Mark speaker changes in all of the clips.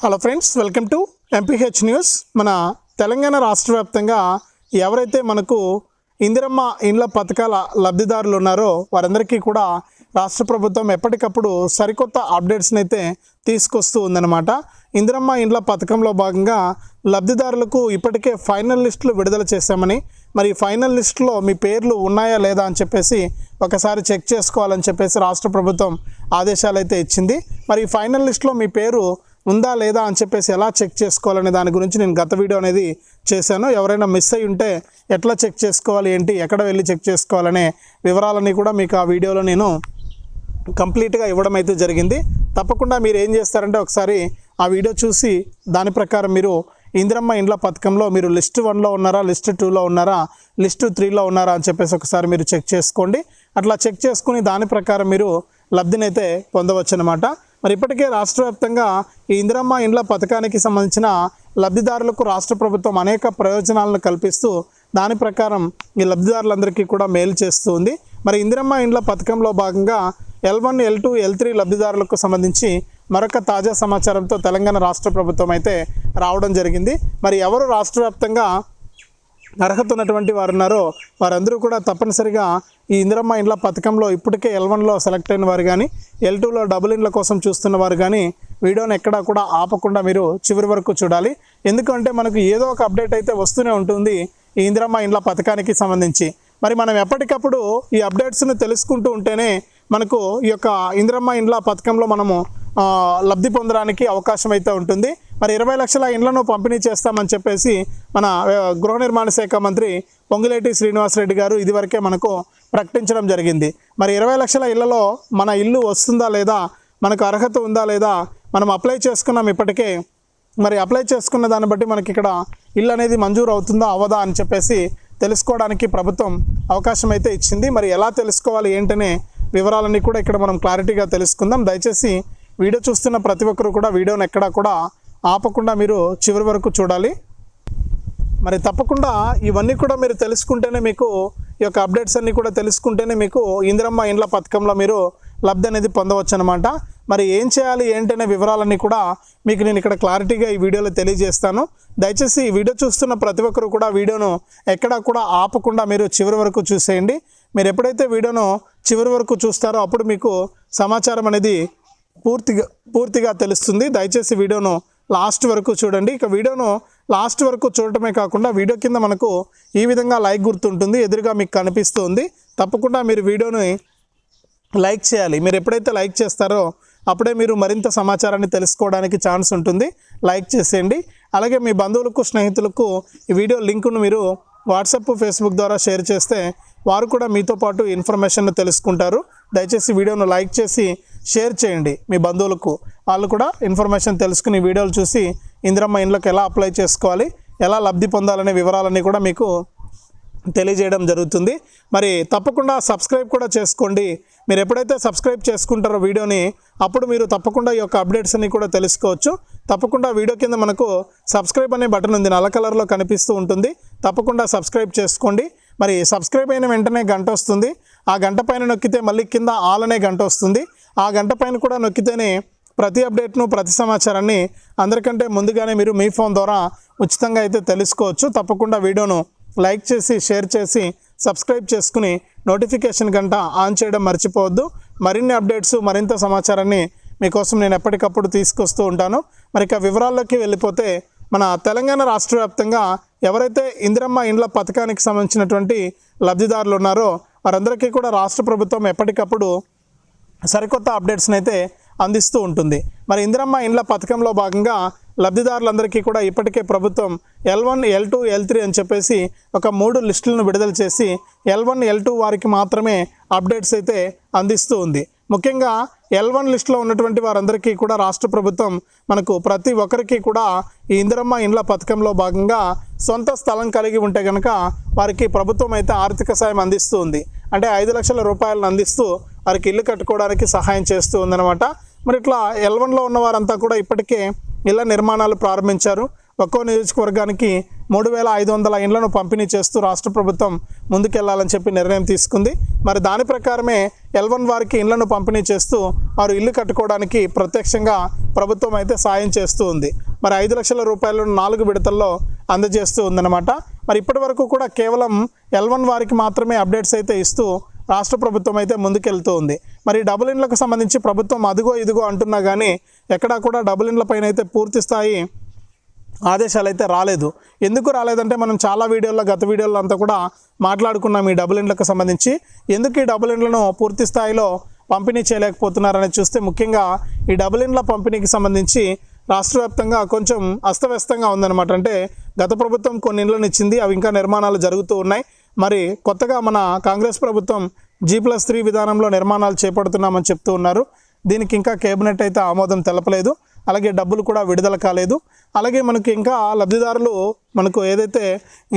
Speaker 1: Hello friends welcome to MPH news మన తెలంగాణ రాష్ట్ర వ్యాప్తంగా ఎవరైతే మనకు ఇందిరమ్మ ఇండ్ల పథకాల లబ్ధిదారులు ఉన్నారో వారందరికీ కూడా రాష్ట్ర ప్రభుత్వం ఎప్పటికప్పుడు సరికొత్త అప్డేట్స్ని అయితే తీసుకొస్తూ ఉందన్నమాట. ఇందిరమ్మ ఇండ్ల పథకంలో భాగంగా లబ్ధిదారులకు ఇప్పటికే ఫైనల్ లిస్టులు విడుదల చేశామని మరి ఫైనల్ లిస్టులో మీ పేర్లు ఉన్నాయా లేదా అని చెప్పేసి ఒకసారి చెక్ చేసుకోవాలని చెప్పేసి రాష్ట్ర ప్రభుత్వం ఆదేశాలు అయితే ఇచ్చింది. మరి ఫైనల్ లిస్టులో మీ పేరు ఉందా లేదా అని చెప్పేసి ఎలా చెక్ చేసుకోవాలనే దాని గురించి నేను గత వీడియో అనేది చేశాను. ఎవరైనా మిస్ అయి ఉంటే ఎట్లా చెక్ చేసుకోవాలి ఏంటి ఎక్కడ వెళ్ళి చెక్ చేసుకోవాలనే వివరాలన్నీ కూడా మీకు ఆ వీడియోలో నేను కంప్లీట్గా ఇవ్వడం అయితే జరిగింది. తప్పకుండా మీరు ఏం చేస్తారంటే ఒకసారి ఆ వీడియో చూసి దాని ప్రకారం మీరు ఇందిరమ్మ ఇండ్ల పథకంలో మీరు లిస్ట్ వన్లో ఉన్నారా లిస్ట్ టూలో ఉన్నారా లిస్ట్ త్రీలో ఉన్నారా అని చెప్పేసి ఒకసారి మీరు చెక్ చేసుకోండి. అట్లా చెక్ చేసుకుని దాని ప్రకారం మీరు లబ్ధినైతే పొందవచ్చు అనమాట మరి ఇప్పటికే రాష్ట్ర వ్యాప్తంగా ఈ ఇందిరమ్మ ఇండ్ల పథకానికి సంబంధించిన లబ్ధిదారులకు రాష్ట్ర ప్రభుత్వం అనేక ప్రయోజనాలను కల్పిస్తూ దాని ప్రకారం ఈ లబ్ధిదారులందరికీ కూడా మేలు చేస్తూ ఉంది. మరి ఇందిరమ్మ ఇండ్ల పథకంలో భాగంగా L one L two L three లబ్ధిదారులకు సంబంధించి మరొక తాజా సమాచారంతో తెలంగాణ రాష్ట్ర ప్రభుత్వం అయితే రావడం జరిగింది. మరి ఎవరు రాష్ట్ర వ్యాప్తంగా అర్హత ఉన్నటువంటి వారు ఉన్నారో వారందరూ కూడా తప్పనిసరిగా ఈ ఇందిరమ్మ ఇండ్ల పథకంలో ఇప్పటికే ఎల్ వన్లో సెలెక్ట్ అయిన వారు కానీ ఎల్ టూలో డబుల్ ఇండ్ల కోసం చూస్తున్న వారు కానీ వీడియోని ఎక్కడా కూడా ఆపకుండా మీరు చివరి వరకు చూడాలి. ఎందుకంటే మనకు ఏదో ఒక అప్డేట్ అయితే వస్తూనే ఉంటుంది ఈ ఇందిరమ్మ ఇండ్ల పథకానికి సంబంధించి. మరి మనం ఎప్పటికప్పుడు ఈ అప్డేట్స్ను తెలుసుకుంటూ ఉంటేనే మనకు ఈ యొక్క ఇందిరమ్మ ఇండ్ల పథకంలో మనము లబ్ధి పొందడానికి అవకాశం అయితే ఉంటుంది. మరి ఇరవై లక్షల ఇండ్లను పంపిణీ చేస్తామని చెప్పేసి మన గృహ నిర్మాణ శాఖ మంత్రి పొంగులేటి శ్రీనివాసరెడ్డి గారు ఇదివరకే మనకు ప్రకటించడం జరిగింది. మరి ఇరవై లక్షల ఇళ్ళలో మన ఇల్లు వస్తుందా లేదా మనకు అర్హత ఉందా లేదా మనం అప్లై చేసుకున్నాం ఇప్పటికే మరి అప్లై చేసుకున్న దాన్ని బట్టి మనకి ఇక్కడ ఇల్లు అనేది మంజూరు అవుతుందా అవ్వదా అని చెప్పేసి తెలుసుకోవడానికి ప్రభుత్వం అవకాశం అయితే ఇచ్చింది. మరి ఎలా తెలుసుకోవాలి ఏంటనే వివరాలన్నీ కూడా ఇక్కడ మనం క్లారిటీగా తెలుసుకుందాం. దయచేసి వీడియో చూస్తున్న ప్రతి ఒక్కరు కూడా వీడియోని ఎక్కడా కూడా ఆపకుండా మీరు చివరి వరకు చూడాలి. మరి తప్పకుండా ఇవన్నీ కూడా మీరు తెలుసుకుంటేనే మీకు ఈ యొక్క అప్డేట్స్ అన్నీ కూడా తెలుసుకుంటేనే మీకు ఇందిరమ్మ ఇండ్ల పథకంలో మీరు లబ్ధి అనేది పొందవచ్చు అనమాట మరి ఏం చేయాలి ఏంటనే వివరాలన్నీ కూడా మీకు నేను ఇక్కడ క్లారిటీగా ఈ వీడియోలో తెలియజేస్తాను. దయచేసి ఈ వీడియో చూస్తున్న ప్రతి ఒక్కరు కూడా వీడియోను ఎక్కడా కూడా ఆపకుండా మీరు చివరి వరకు చూసేయండి. మీరు ఎప్పుడైతే వీడియోను చివరి వరకు చూస్తారో అప్పుడు మీకు సమాచారం అనేది పూర్తిగా పూర్తిగా తెలుస్తుంది. దయచేసి వీడియోను లాస్ట్ వరకు చూడండి. ఇక వీడియోను లాస్ట్ వరకు చూడటమే కాకుండా వీడియో కింద మనకు ఈ విధంగా లైక్ గుర్తుంటుంది. ఎదురుగా మీకు కనిపిస్తుంది. తప్పకుండా మీరు వీడియోని లైక్ చేయాలి. మీరు ఎప్పుడైతే లైక్ చేస్తారో అప్పుడే మీరు మరింత సమాచారాన్ని తెలుసుకోవడానికి ఛాన్స్ ఉంటుంది. లైక్ చేసేయండి. అలాగే మీ బంధువులకు స్నేహితులకు ఈ వీడియో లింకును మీరు వాట్సాప్ ఫేస్బుక్ ద్వారా షేర్ చేస్తే వారు కూడా మీతో పాటు ఇన్ఫర్మేషన్ తెలుసుకుంటారు. దయచేసి వీడియోను లైక్ చేసి షేర్ చేయండి మీ బంధువులకు. వాళ్ళు కూడా ఇన్ఫర్మేషన్ తెలుసుకుని వీడియోలు చూసి ఇందిరమ్మ ఇండ్లకు ఎలా అప్లై చేసుకోవాలి? ఎలా లబ్ధి పొందాలనే వివరాలన్నీ కూడా మీకు తెలియజేయడం జరుగుతుంది. మరి తప్పకుండా సబ్స్క్రైబ్ కూడా చేసుకోండి. మీరు ఎప్పుడైతే సబ్స్క్రైబ్ చేసుకుంటారో వీడియోని అప్పుడు మీరు తప్పకుండా ఈ యొక్క అప్డేట్స్ అన్ని కూడా తెలుసుకోవచ్చు. తప్పకుండా వీడియో కింద మనకు సబ్స్క్రైబ్ అనే బటన్ ఉంది. నల్ల కలర్లో కనిపిస్తూ ఉంటుంది. తప్పకుండా సబ్స్క్రైబ్ చేసుకోండి. మరి సబ్స్క్రైబ్ అయిన వెంటనే గంట వస్తుంది. ఆ గంట పైన నొక్కితే మళ్ళీ కింద ఆల్ అనే గంట వస్తుంది. ఆ గంట పైన కూడా నొక్కితేనే ప్రతి అప్డేట్ను ప్రతి సమాచారాన్ని అందరికంటే ముందుగానే మీరు మీ ఫోన్ ద్వారా ఉచితంగా అయితే తెలుసుకోవచ్చు. తప్పకుండా వీడియోను లైక్ చేసి షేర్ చేసి సబ్స్క్రైబ్ చేసుకుని నోటిఫికేషన్ గంట ఆన్ చేయడం మర్చిపోవద్దు. మరిన్ని అప్డేట్స్ మరింత సమాచారాన్ని మీకోసం నేను ఎప్పటికప్పుడు తీసుకొస్తూ ఉంటాను. మరి ఇక వివరాల్లోకి వెళ్ళిపోతే మన తెలంగాణ రాష్ట్ర వ్యాప్తంగా ఎవరైతే ఇందిరమ్మ ఇండ్ల పథకానికి సంబంధించినటువంటి లబ్ధిదారులు ఉన్నారో వారందరికీ కూడా రాష్ట్ర ప్రభుత్వం ఎప్పటికప్పుడు సరికొత్త అప్డేట్స్ని అయితే అందిస్తూ ఉంటుంది. మరి ఇందిరమ్మ ఇండ్ల పథకంలో భాగంగా లబ్ధిదారులందరికీ కూడా ఇప్పటికే ప్రభుత్వం L one L two L three అని చెప్పేసి ఒక మూడు లిస్టులను విడుదల చేసి ఎల్ వన్ ఎల్ టూ వారికి మాత్రమే అప్డేట్స్ అయితే అందిస్తూ ఉంది. ముఖ్యంగా ఎల్ వన్ లిస్టులో ఉన్నటువంటి వారందరికీ కూడా రాష్ట్ర ప్రభుత్వం మనకు ప్రతి ఒక్కరికి కూడా ఈ ఇందిరమ్మ ఇండ్ల పథకంలో భాగంగా సొంత స్థలం కలిగి ఉంటే కనుక వారికి ప్రభుత్వం అయితే ఆర్థిక సాయం అందిస్తూ ఉంది. అంటే ఐదు లక్షల రూపాయలను అందిస్తూ వారికి ఇల్లు కట్టుకోవడానికి సహాయం చేస్తూ ఉందన్నమాట. మరి ఇట్లా ఎల్ వన్లో ఉన్న వారంతా కూడా ఇప్పటికే ఇళ్ళ నిర్మాణాలు ప్రారంభించారు. ఒక్కో నియోజకవర్గానికి మూడు వేల ఐదు వందల ఇండ్లను పంపిణీ చేస్తూ రాష్ట్ర ప్రభుత్వం ముందుకెళ్ళాలని చెప్పి నిర్ణయం తీసుకుంది. మరి దాని ప్రకారమే ఎల్వన్ వారికి ఇండ్లను పంపిణీ చేస్తూ వారు ఇల్లు కట్టుకోవడానికి ప్రత్యక్షంగా ప్రభుత్వం అయితే సాయం చేస్తూ ఉంది. మరి ఐదు లక్షల రూపాయలను నాలుగు విడతల్లో అందజేస్తూ ఉందన్నమాట. మరి ఇప్పటి వరకు కూడా కేవలం ఎల్వన్ వారికి మాత్రమే అప్డేట్స్ అయితే ఇస్తూ రాష్ట్ర ప్రభుత్వం అయితే ముందుకెళ్తూ ఉంది. మరి డబుల్ ఇండ్లకు సంబంధించి ప్రభుత్వం అదిగో ఇదిగో అంటున్నా కానీ ఎక్కడా కూడా డబుల్ ఇండ్ల పైన అయితే పూర్తి స్థాయి ఆదేశాలు అయితే రాలేదు. ఎందుకు రాలేదంటే మనం చాలా వీడియోల్లో గత వీడియోల్లో అంతా కూడా మాట్లాడుకున్నాం ఈ డబుల్ ఇండ్లకు సంబంధించి. ఎందుకు ఈ డబుల్ ఇండ్లను పూర్తి స్థాయిలో పంపిణీ చేయలేకపోతున్నారని చూస్తే ముఖ్యంగా ఈ డబుల్ ఇండ్ల పంపిణీకి సంబంధించి రాష్ట్ర వ్యాప్తంగా కొంచెం అస్తవ్యస్తంగా ఉందన్నమాట. అంటే గత ప్రభుత్వం కొన్ని ఇండ్లను ఇచ్చింది అవి ఇంకా నిర్మాణాలు జరుగుతూ ఉన్నాయి. మరి కొత్తగా మన కాంగ్రెస్ ప్రభుత్వం జీ ప్లస్ త్రీ విధానంలో నిర్మాణాలు చేపడుతున్నామని చెప్తూ ఉన్నారు. దీనికి ఇంకా కేబినెట్ అయితే ఆమోదం తెలపలేదు. అలాగే డబ్బులు కూడా విడుదల కాలేదు. అలాగే మనకి ఇంకా లబ్ధిదారులు మనకు ఏదైతే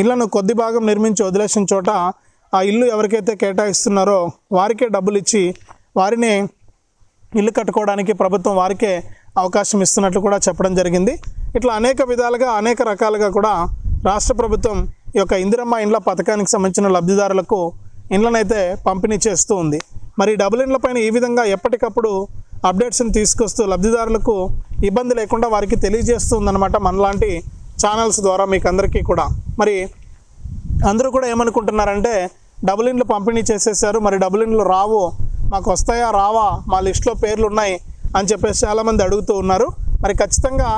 Speaker 1: ఇళ్ళను కొద్ది భాగం నిర్మించి వదిలేసిన చోట ఆ ఇల్లు ఎవరికైతే కేటాయిస్తున్నారో వారికే డబ్బులు ఇచ్చి వారిని ఇల్లు కట్టుకోవడానికి ప్రభుత్వం వారికే అవకాశం ఇస్తున్నట్లు కూడా చెప్పడం జరిగింది. ఇట్లా అనేక విధాలుగా అనేక రకాలుగా కూడా రాష్ట్ర ప్రభుత్వం ఈ యొక్క ఇందిరమ్మ ఇండ్ల పథకానికి సంబంధించిన లబ్ధిదారులకు ఇండ్లనైతే పంపిణీ చేస్తూ ఉంది. మరి డబుల్ డబుల్ ఇండ్లపైన ఈ విధంగా ఎప్పటికప్పుడు అప్డేట్స్ని తీసుకొస్తూ లబ్ధిదారులకు ఇబ్బంది లేకుండా వారికి తెలియజేస్తుందన్నమాట మనలాంటి ఛానల్స్ ద్వారా మీకు అందరికీ కూడా. మరి అందరూ కూడా ఏమనుకుంటున్నారంటే డబుల్ ఇండ్లు పంపిణీ చేసేసారు మరి డబుల్ ఇండ్లు రావు మాకు వస్తాయా రావా మా లిస్ట్లో పేర్లు ఉన్నాయి అని చెప్పేసి చాలామంది అడుగుతూ ఉన్నారు. మరి ఖచ్చితంగా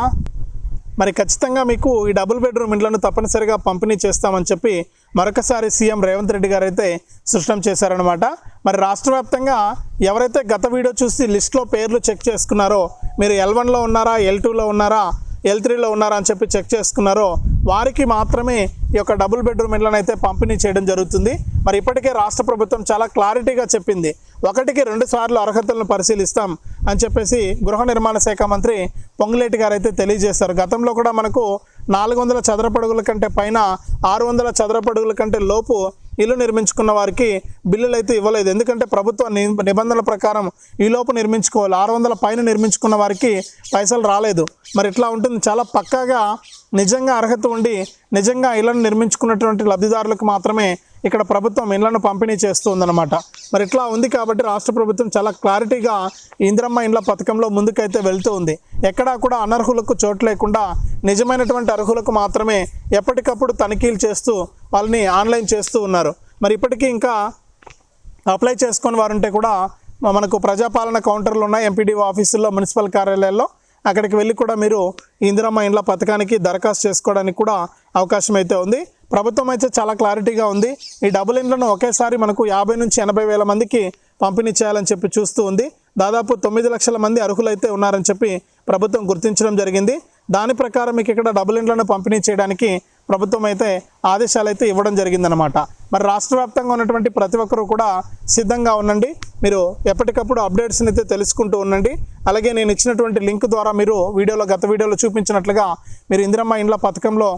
Speaker 1: మరి ఖచ్చితంగా మీకు ఈ డబుల్ బెడ్రూమ్ ఇండ్లను తప్పనిసరిగా పంపిణీ చేస్తామని చెప్పి మరొకసారి సీఎం రేవంత్ రెడ్డి గారు అయితే సృష్టం చేశారనమాట మరి రాష్ట్ర వ్యాప్తంగా ఎవరైతే గత వీడియో చూసి లిస్ట్లో పేర్లు చెక్ చేసుకున్నారో మీరు ఎల్ వన్లో ఉన్నారా ఎల్ టూలో ఉన్నారా ఎల్ త్రీలో ఉన్నారా అని చెప్పి చెక్ చేసుకున్నారో వారికి మాత్రమే ఈ యొక్క డబుల్ బెడ్రూమ్ ఇళ్ళను అయితే పంపిణీ చేయడం జరుగుతుంది. మరి ఇప్పటికే రాష్ట్ర ప్రభుత్వం చాలా క్లారిటీగా చెప్పింది. ఒకటికి రెండు సార్లు అర్హతలను పరిశీలిస్తాం అని చెప్పేసి గృహ నిర్మాణ శాఖ మంత్రి పొంగులేటి గారు అయితే తెలియజేశారు. గతంలో కూడా మనకు నాలుగు వందల చదరపడుగుల కంటే పైన ఆరు వందల చదరపడుగుల కంటే లోపు ఇల్లు నిర్మించుకున్న వారికి బిల్లులు అయితే ఇవ్వలేదు. ఎందుకంటే ప్రభుత్వ నిబంధనల ప్రకారం ఈ లోపు నిర్మించుకోవాలి. ఆరు వందల పైన నిర్మించుకున్న వారికి పైసలు రాలేదు. మరి ఇట్లా ఉంటుంది. చాలా పక్కాగా నిజంగా అర్హత ఉండి నిజంగా ఇళ్ళను నిర్మించుకున్నటువంటి లబ్ధిదారులకు మాత్రమే ఇక్కడ ప్రభుత్వం ఇండ్లను పంపిణీ చేస్తుందన్నమాట. మరి ఇట్లా ఉంది కాబట్టి రాష్ట్ర ప్రభుత్వం చాలా క్లారిటీగా ఇంద్రమ్మ ఇండ్ల పథకంలో ముందుకైతే వెళ్తూ ఉంది. ఎక్కడా కూడా అనర్హులకు చోటు లేకుండా నిజమైనటువంటి అర్హులకు మాత్రమే ఎప్పటికప్పుడు తనిఖీలు చేస్తూ వాళ్ళని ఆన్లైన్ చేస్తూ ఉన్నారు. మరి ఇప్పటికీ ఇంకా అప్లై చేసుకుని వారుంటే కూడా మనకు ప్రజాపాలన కౌంటర్లు ఉన్నాయి. ఎంపీడీఓ ఆఫీసుల్లో మున్సిపల్ కార్యాలయాల్లో. అక్కడికి వెళ్ళి కూడా మీరు ఇందిరమ్మ ఇండ్ల పథకానికి దరఖాస్తు చేసుకోవడానికి కూడా అవకాశం అయితే ఉంది. ప్రభుత్వం అయితే చాలా క్లారిటీగా ఉంది. ఈ డబుల్ ఇండ్లను ఒకేసారి మనకు యాభై నుంచి ఎనభై వేల మందికి పంపిణీ చేయాలని చెప్పి చూస్తూ ఉంది. దాదాపు తొమ్మిది లక్షల మంది అర్హులైతే ఉన్నారని చెప్పి ప్రభుత్వం గుర్తించడం జరిగింది. దాని ప్రకారం మీకు ఇక్కడ డబుల్ ఇండ్లను పంపిణీ చేయడానికి ప్రభుత్వం అయితే ఆదేశాలు అయితే ఇవ్వడం జరిగిందనమాట మరి రాష్ట్ర వ్యాప్తంగా ఉన్నటువంటి ప్రతి ఒక్కరూ కూడా సిద్ధంగా ఉండండి. మీరు ఎప్పటికప్పుడు అప్డేట్స్ని అయితే తెలుసుకుంటూ ఉండండి. అలాగే నేను ఇచ్చినటువంటి లింక్ ద్వారా మీరు వీడియోలో గత వీడియోలో చూపించినట్లుగా మీరు ఇందిరమ్మ ఇండ్ల పథకంలో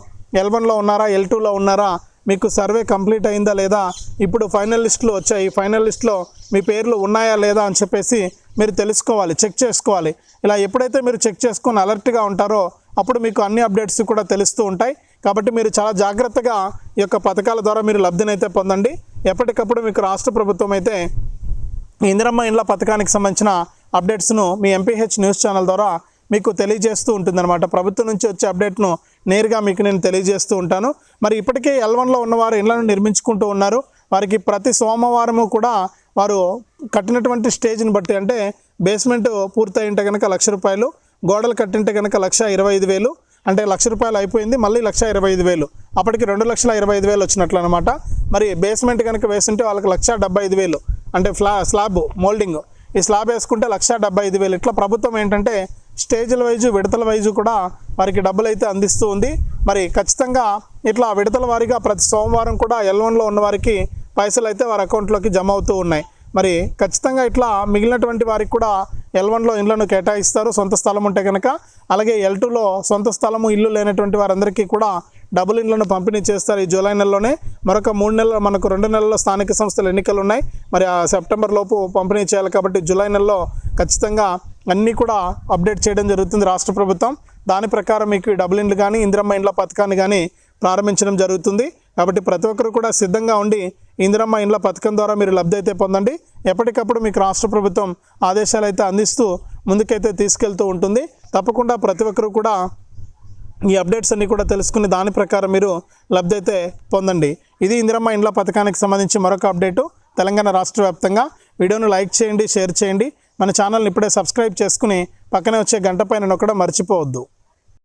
Speaker 1: ఎల్ వన్లో ఉన్నారా ఎల్ టూలో ఉన్నారా మీకు సర్వే కంప్లీట్ అయిందా లేదా ఇప్పుడు ఫైనల్ లిస్టులు వచ్చాయి ఫైనలిస్ట్లో మీ పేర్లు ఉన్నాయా లేదా అని చెప్పేసి మీరు తెలుసుకోవాలి చెక్ చేసుకోవాలి. ఇలా ఎప్పుడైతే మీరు చెక్ చేసుకొని అలర్ట్గా ఉంటారో అప్పుడు మీకు అన్ని అప్డేట్స్ కూడా తెలుస్తూ ఉంటాయి. కాబట్టి మీరు చాలా జాగ్రత్తగా ఈ యొక్క పథకాల ద్వారా మీరు లబ్ధినైతే పొందండి. ఎప్పటికప్పుడు మీకు రాష్ట్ర ప్రభుత్వం అయితే ఇందిరమ్మ ఇండ్ల పథకానికి సంబంధించిన అప్డేట్స్ను మీ ఎంపీహెచ్ న్యూస్ ఛానల్ ద్వారా మీకు తెలియజేస్తూ ఉంటుందన్నమాట. ప్రభుత్వం నుంచి వచ్చే అప్డేట్ను నేరుగా మీకు నేను తెలియజేస్తూ ఉంటాను. మరి ఇప్పటికే ఎల్ వన్లో ఉన్నవారు ఇళ్ళను నిర్మించుకుంటూ ఉన్నారు. వారికి ప్రతి సోమవారము కూడా వారు కట్టినటువంటి స్టేజ్ని బట్టి అంటే బేస్మెంట్ పూర్తయింటే కనుక లక్ష రూపాయలు గోడలు కట్టింటే కనుక లక్ష ఇరవై ఐదు వేలు అంటే లక్ష రూపాయలు అయిపోయింది మళ్ళీ లక్ష ఇరవై ఐదు వేలు. అప్పటికి రెండు లక్షల ఇరవై ఐదు వేలు వచ్చినట్లు అనమాట మరి బేస్మెంట్ కనుక వేస్తుంటే వాళ్ళకి లక్ష డెబ్బై ఐదు వేలు అంటే ఫ్లా స్లాబ్ మోల్డింగ్. ఈ స్లాబ్ వేసుకుంటే లక్ష డెబ్బై ఐదు వేలు. ఇట్లా ప్రభుత్వం ఏంటంటే స్టేజ్ల వైజు విడతల వైజు కూడా వారికి డబ్బులు అయితే అందిస్తూ ఉంది. మరి ఖచ్చితంగా ఇట్లా విడతల వారీగా ప్రతి సోమవారం కూడా ఎల్ వన్లో ఉన్న వారికి పైసలు అయితే వారి అకౌంట్లోకి జమ అవుతూ ఉన్నాయి. మరి ఖచ్చితంగా ఇట్లా మిగిలినటువంటి వారికి కూడా ఎల్ వన్లో ఇళ్ళను కేటాయిస్తారు. సొంత స్థలం ఉంటే కనుక అలాగే ఎల్ టూలో సొంత స్థలము ఇల్లు లేనటువంటి వారందరికీ కూడా డబుల్ ఇండ్లను పంపిణీ చేస్తారు ఈ జూలై నెలలోనే. మరొక మూడు నెలలు మనకు రెండు నెలల్లో స్థానిక సంస్థల ఎన్నికలు ఉన్నాయి. మరి ఆ సెప్టెంబర్ లోపు పంపిణీ చేయాలి కాబట్టి జూలై నెలలో ఖచ్చితంగా అన్నీ కూడా అప్డేట్ చేయడం జరుగుతుంది రాష్ట్ర ప్రభుత్వం. దాని ప్రకారం మీకు డబుల్ ఇండ్లు కానీ ఇందిరమ్మ ఇండ్ల పథకాన్ని కానీ ప్రారంభించడం జరుగుతుంది. కాబట్టి ప్రతి ఒక్కరు కూడా సిద్ధంగా ఉండి ఇందిరమ్మ ఇండ్ల పథకం ద్వారా మీరు లబ్ధి అయితే పొందండి. ఎప్పటికప్పుడు మీకు రాష్ట్ర ప్రభుత్వం ఆదేశాలు అయితే అందిస్తూ ముందుకైతే తీసుకెళ్తూ ఉంటుంది. తప్పకుండా ప్రతి ఒక్కరు కూడా ఈ అప్డేట్స్ అన్నీ కూడా తెలుసుకుని దాని ప్రకారం మీరు లబ్ధి అయితే పొందండి. ఇది ఇందిరమ్మ ఇండ్ల పథకానికి సంబంధించి మరొక అప్డేటు తెలంగాణ రాష్ట్ర వ్యాప్తంగా. వీడియోను లైక్ చేయండి షేర్ చేయండి. మన ఛానల్ని ఇప్పుడే సబ్స్క్రైబ్ చేసుకుని పక్కనే వచ్చే గంట పైన నొక్కడం మర్చిపోవద్దు.